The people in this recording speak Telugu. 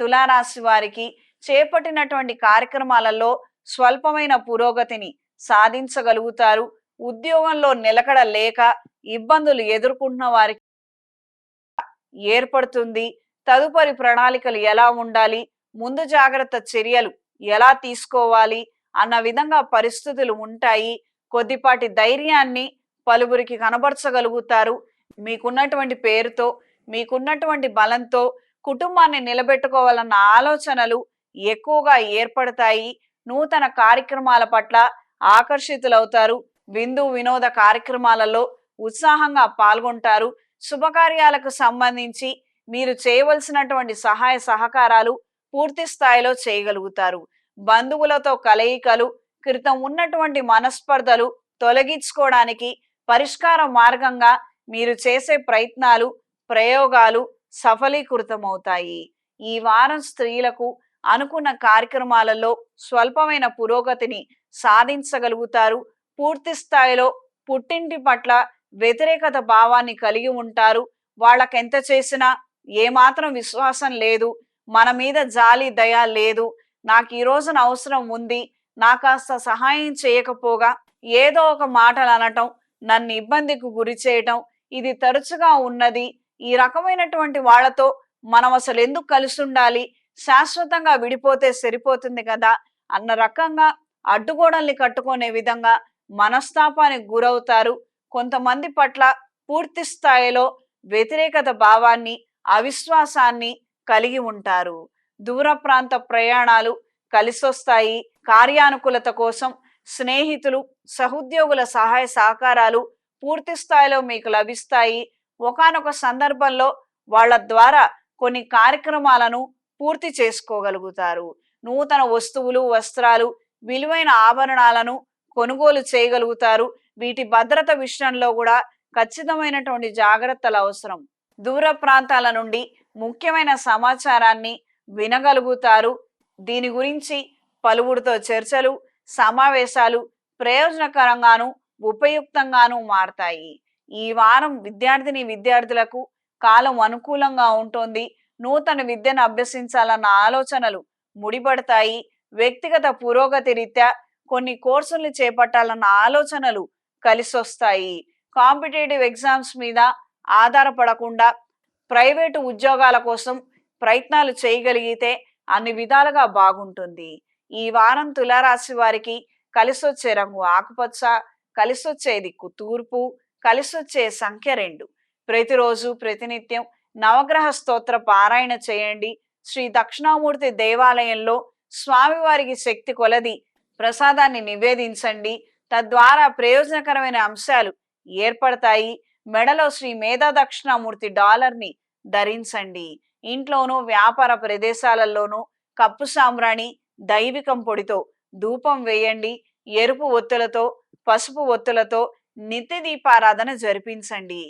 తులారాశి వారికి చేపట్టినటువంటి కార్యక్రమాలలో స్వల్పమైన పురోగతిని సాధించగలుగుతారు. ఉద్యోగంలో నిలకడ లేక ఇబ్బందులు ఎదుర్కొంటున్న వారికి ఏర్పడుతుంది. తదుపరి ప్రణాళికలు ఎలా ఉండాలి? ముందు జాగ్రత్త చర్యలు ఎలా తీసుకోవాలి? అన్న విధంగా పరిస్థితులు ఉంటాయి. కొద్దిపాటి ధైర్యాన్ని పలువురికి కనబరచగలుగుతారు. మీకున్నటువంటి పేరుతో మీకున్నటువంటి బలంతో కుటుంబాన్ని నిలబెట్టుకోవాలన్న ఆలోచనలు ఎక్కువగా ఏర్పడతాయి. నూతన కార్యక్రమాల పట్ల ఆకర్షితులవుతారు. విందు వినోద కార్యక్రమాలలో ఉత్సాహంగా పాల్గొంటారు. శుభకార్యాలకు సంబంధించి మీరు చేయవలసినటువంటి సహాయ సహకారాలు పూర్తి స్థాయిలో చేయగలుగుతారు. బంధువులతో కలయికలు క్రితం ఉన్నటువంటి మనస్పర్ధలు తొలగించుకోవడానికి పరిష్కార మార్గంగా మీరు చేసే ప్రయత్నాలు ప్రయోగాలు సఫలీకృతమవుతాయి. ఈ వారం స్త్రీలకు అనుకున్న కార్యక్రమాలలో స్వల్పమైన పురోగతిని సాధించగలుగుతారు. పూర్తి స్థాయిలో పుట్టింటి పట్ల వ్యతిరేకత భావాన్ని కలిగి ఉంటారు. వాళ్ళకెంత చేసినా ఏమాత్రం విశ్వాసం లేదు. మన మీద జాలి దయ లేదు. నాకు ఈ రోజున అవసరం ఉంది. నా కాస్త సహాయం చేయకపోగా ఏదో ఒక మాటలు అనటం నన్ను ఇబ్బందికి గురి చేయటం ఇది తరచుగా ఉన్నది. ఈ రకమైనటువంటి వాళ్ళతో మనం అసలు ఎందుకు కలిసి ఉండాలి శాశ్వతంగా విడిపోతే సరిపోతుంది కదా? అన్న రకంగా అడ్డుగోడల్ని కట్టుకునే విధంగా మనస్తాపానికి గురవుతారు. కొంతమంది పట్ల పూర్తి స్థాయిలో వ్యతిరేకత భావాన్ని అవిశ్వాసాన్ని కలిగి ఉంటారు. దూర ప్రాంత ప్రయాణాలు కలిసొస్తాయి. కార్యానుకూలత కోసం స్నేహితులు సహోద్యోగుల సహాయ సహకారాలు పూర్తి స్థాయిలో మీకు లభిస్తాయి. ఒకానొక సందర్భంలో వాళ్ళ ద్వారా కొన్ని కార్యక్రమాలను పూర్తి చేసుకోగలుగుతారు. నూతన వస్తువులు వస్త్రాలు విలువైన ఆభరణాలను కొనుగోలు చేయగలుగుతారు. వీటి భద్రత విషయంలో కూడా ఖచ్చితమైనటువంటి జాగ్రత్తలు అవసరం. దూర ప్రాంతాల నుండి ముఖ్యమైన సమాచారాన్ని వినగలుగుతారు. దీని గురించి పలువురితో చర్చలు సమావేశాలు ప్రయోజనకరంగాను ఉపయుక్తంగాను మారతాయి. ఈ వారం విద్యార్థిని విద్యార్థులకు కాలం అనుకూలంగా ఉంటుంది. నూతన విద్యను అభ్యసించాలన్న ఆలోచనలు ముడిపడతాయి. వ్యక్తిగత పురోగతి రీత్యా కొన్ని కోర్సుల్ని చేపట్టాలన్న ఆలోచనలు కలిసొస్తాయి. కాంపిటేటివ్ ఎగ్జామ్స్ మీద ఆధారపడకుండా ప్రైవేటు ఉద్యోగాల కోసం ప్రయత్నాలు చేయగలిగితే అన్ని విధాలుగా బాగుంటుంది. ఈ వారం తులారాశి వారికి కలిసొచ్చే రంగు ఆకుపచ్చ కలిసొచ్చే దిక్కు తూర్పు కలిసొచ్చే సంఖ్య రెండు. ప్రతిరోజు ప్రతినిత్యం నవగ్రహ స్తోత్ర పారాయణ చేయండి. శ్రీ దక్షిణామూర్తి దేవాలయంలో స్వామివారికి శక్తి కొలది. ప్రసాదాన్ని నివేదించండి. తద్వారా ప్రయోజనకరమైన అంశాలు ఏర్పడతాయి. మెడలో శ్రీ మేధా దక్షిణామూర్తి డాలర్ని ధరించండి. ఇంట్లోనూ వ్యాపార ప్రదేశాలలోనూ కప్పు సాంబ్రాణి దైవికం పొడితో ధూపం వేయండి. ఎరుపు ఒత్తులతో పసుపు ఒత్తులతో నిత్య దీపారాధన జరిపించండి.